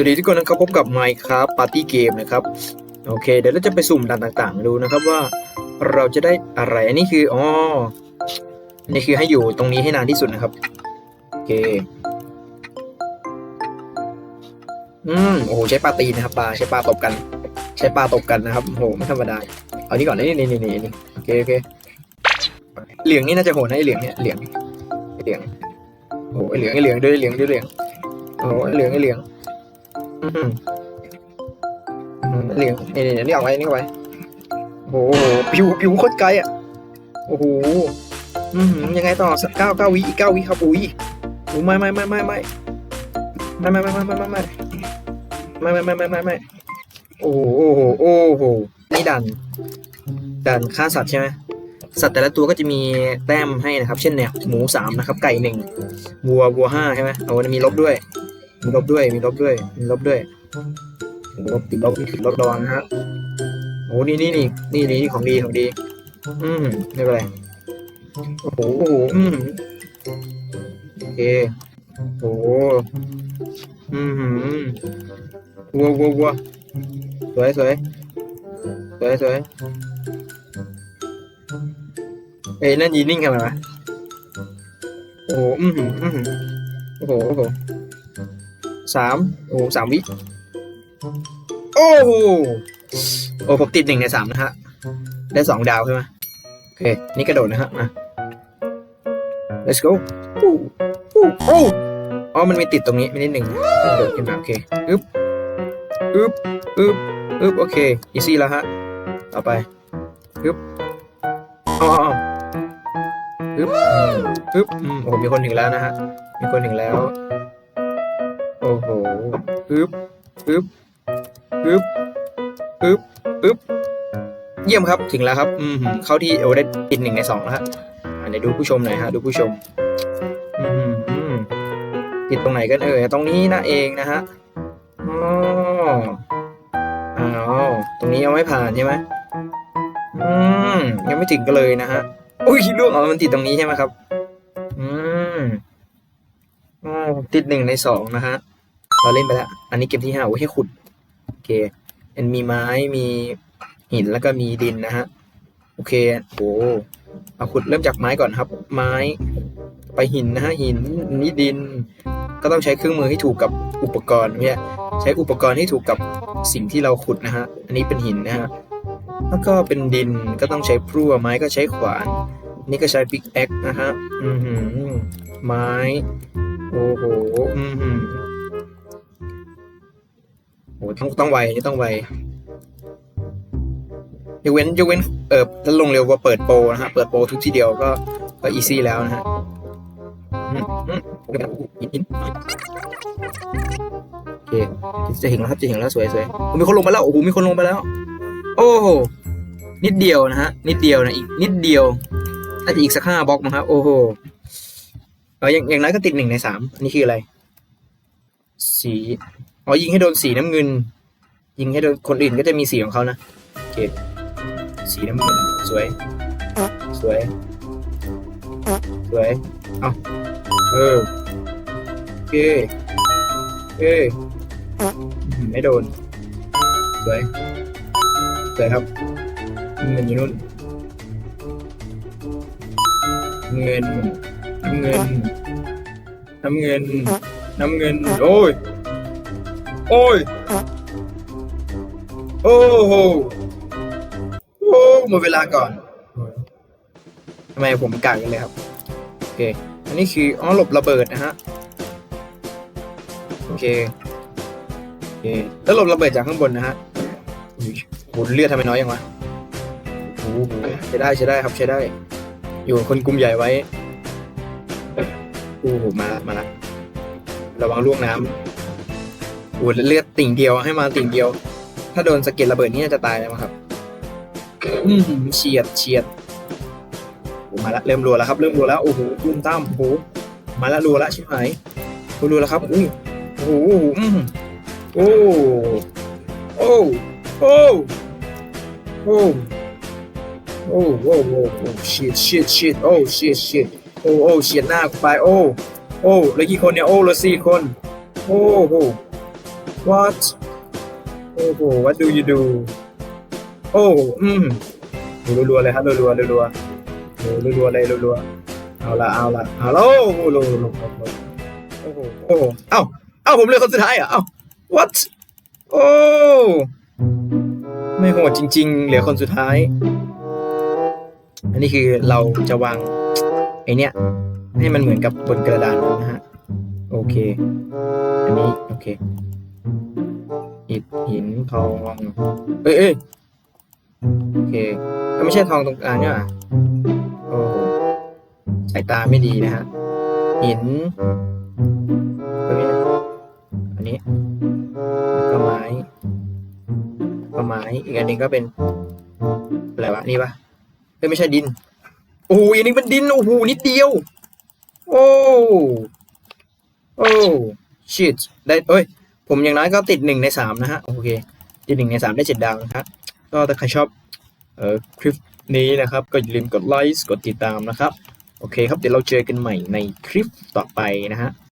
วัสดีทุกคนนะครับพบกับ Minecraft Party Game นะครับโอเค เดี๋ยวเราจะไปสุ่มด่านต่างๆ ดูนะครับว่าเราจะได้อะไรอันนี้คืออ๋อันนี้คือให้อยู่ตรงนี้ให้นานที่สุดนะครับโอเคอืมโอ้โหใช้ปลาตีนะครับปลาใช้ปลาตบกัน ใช้ปลาตบกันนะครับโอ้โหไม่ธรรมดาเอานี่ก่อนนี่นี่นี่นี่นี่โอเคโอเคเหลืองนี่น่าจะโหดนะไอเหลืองเนี่ยเหลืองไอเหลืองโอ้โหไอเหลืองไอเหลืองด้วยเหลืองด้วยเหลืองโอ้โหไอเหลืองไอเหลือง เหลืองนี่นี่นี่เอาไว้นี่เอาไว้โอ้โหผิวผิวโคตรไกลอะ โอ้โหอืมยังไงต่อสักเก้าเก้าวิอีกเก้าวิครับอุ้ยโอ้ไม่ไม่ไม่ไม่ไม่ไม่ไม่ไม่ไม่ไม่ไม่ไม่ไม่ไม่ไม่ไม่ไม่ไม่โอ้โหโอ้โหโอ้โหนี่ดันดันฆ่าสัตว์ใช่ไหมสัตว์แต่ละตัวก็จะมีแต้มให้นะครับ เช่นเนี่ยหมูสามนะครับ ไก่หนึ่งวัววัวห้าใช่ไหมโอ้มีลบด้วย มีลบด้วย มีลบด้วย มีลบด้วยลบติดลบติดลบระวังนะฮะโอ้นี่นี่นี่นี่นี่ของดีของดี อืมไม่เป็นไรโอ้โหอืมโอเคโอ้โหอืมหืมวัววัววัวสวยสวยสวยสวยเอ้ยนั่นยีนิ่งทำไมวะโอ้โหอืมหืมอืมหืมโอ้โหโอ้โห สามโอ้สามวิ โอ้โหโอ้ผมติดหนึ่งในสามนะฮะ ได้สองดาวใช่ไหมโอเค นี่กระโดดนะฮะ มา let's go อู้อู้โอ้อ๋อ มันมีติดตรงนี้มีนิดหนึ่งกระโดดขึ้นมาโอเคอึ๊บอึ๊บอึ๊บอึ๊บโอเค easy แล้วฮะ ต่อไปอึ๊บอ๋ออึ๊บอึ๊บโอ้โหมีคนถึงแล้วนะฮะ มีคนถึงแล้ว โอ้โหอึ๊บอึ๊บอึ๊บอึ๊บอึ๊บเยี่ยมครับถึงแล้วครับ อืมเข้าที่โอ้ได้ติดหนึ่งในสองแล้วฮะอะเดี๋ยวดูผู้ชมหน่อยฮะดูผู้ชมอืมอืมติดตรงไหนกันเอ่ยตรงนี้นะเองนะฮะอ๋ออ้าวตรงนี้ยังไม่ผ่านใช่ไหมอืมยังไม่ถึงกันเลยนะฮะอุ้ยล่วงอ๋อมันติดตรงนี้ใช่ไหมครับ อืมอ๋อติดหนึ่งในสองนะฮะ เราเล่นไปแล้ว อันนี้เกมที่ห้าโอ้ยให้ขุด โอเคมันมีไม้มีหินแล้วก็มีดินนะฮะ โอเคโอ้เอาขุดเริ่มจากไม้ก่อนครับ ไม้ไปหินนะฮะหินนี่ดิน ก็ต้องใช้เครื่องมือให้ถูกกับอุปกรณ์เนี่ยใช้อุปกรณ์ให้ถูกกับสิ่งที่เราขุดนะฮะ อันนี้เป็นหินนะฮะแล้วก็เป็นดินก็ต้องใช้พลั่วไม้ก็ใช้ขวาน นี่ก็ใช้ปิกแอคนะฮะอือหือไม้ โอ้โห อือหือ โอ้ต้องต้องไวนี่ต้องไวยกเว้นยกเว้นเออถ้าลงเร็วกว่าเปิดโปรนะฮะ เปิดโปรทุกทีเดียวก็ก็อีซี่แล้วนะฮะอืมอืมโอเคจะเห็นแล้วครับจะเห็นแล้วสวยสวยโอ้มีคนลงไปแล้วโอ้โหมีคนลงไปแล้ว โอ้โหนิดเดียวนะฮะ นิดเดียวนะอีกนิดเดียวน่าจะอีกสักห้าบล็อกนะครับโอ้โหเอออย่างอย่างนั้นก็ติดหนึ่งในสามอันนี้คืออะไร สี อ๋อยิงให้โดนสีน้ำเงิน ยิงให้โดนคนอื่นก็จะมีสีของเขานะโอเคสีน้ำเงินสวย สวย สวยเอาเออโอเคโอเคอืมไม่โดน สวย สวยครับ เงินอยู่นู่น เงิน น้ำเงิน น้ำเงิน น้ำเงิน โอ้ย โอ้ย โอ้โหโอ้หมดเวลาก่อนทำไมผมกากกันเลยครับ โอเค อันนี้คืออ๋อหลบระเบิดนะฮะ โอเค โอเค แล้วหลบระเบิดจากข้างบนนะฮะโหเลือดทำไมน้อยยังวะโอ้โหใช้ได้ใช้ได้ครับใช้ได้ อยู่คนกลุ่มใหญ่ไว้โอ้โหมาละมาละระวังล่วงน้ำ โอ้เลือดติ่งเดียวให้มาติ่งเดียว ถ้าโดนสะเก็ดระเบิดนี่น่าจะตายแล้วมั้งครับ อืมเฉียดเฉียดมาละเริ่มรัวแล้วครับ เริ่มรัวแล้วโอ้โหตุ้มตั้มโอ้โหมาละรัวละชิบหายรัวแล้วครับอุ้ยโอ้โหอืมโอ้โอ้โอ้โอ้โอ้โอ้โอ้โอ้ shit shit shit โอ้ shit shit โอ้โอ้เฉียดหน้าไปโอ้โอ้เหลือกี่คนเนี่ยโอ้เหลือสี่คน โอ้โห what โอ้โห what do you do โอ้อืมรัวๆเลยครับรัวๆรัวๆโอ้รัวๆเลยรัวๆเอาละเอาละเอาละโอ้โหโอ้โหโอ้โหเอ้าเอ้าผมเลยคนสุดท้ายอะเอ้า what โอ้ไม่โหดจริง ๆ เหลือคนสุดท้าย อันนี้คือเราจะวางไอเนี้ยให้มันเหมือนกับบนกระดานนะฮะ โอเค อันนี้ โอเค อิฐหินทอง เอ้ยเอ้ยโอเคก็ไม่ใช่ทองตรงกลางเนี่ยว่ะโอ้โหสายตาไม่ดีนะฮะ หินตรงนี้นะอันนี้ก็ไม้ก็ไม้ อีกอันหนึงก็เป็นอะไรวะ นี่ปะเอ้ยไม่ใช่ดิน โอ้โหอันนี้เป็นดิน โอ้โห นิดเดียว โอ้ โอ้ shit ได้เอ้ย ผมอย่างน้อยก็ติดหนึ่งในสามนะฮะ โอเค ติดหนึ่งในสามได้เจ็ดดาวนะครับก็ถ้าใครชอบเอ่อคลิปนี้นะครับ ก็อย่าลืมกดไลค์กดติดตามนะครับ โอเคครับเดี๋ยวเราเจอกันใหม่ในคลิปต่อไปนะฮะ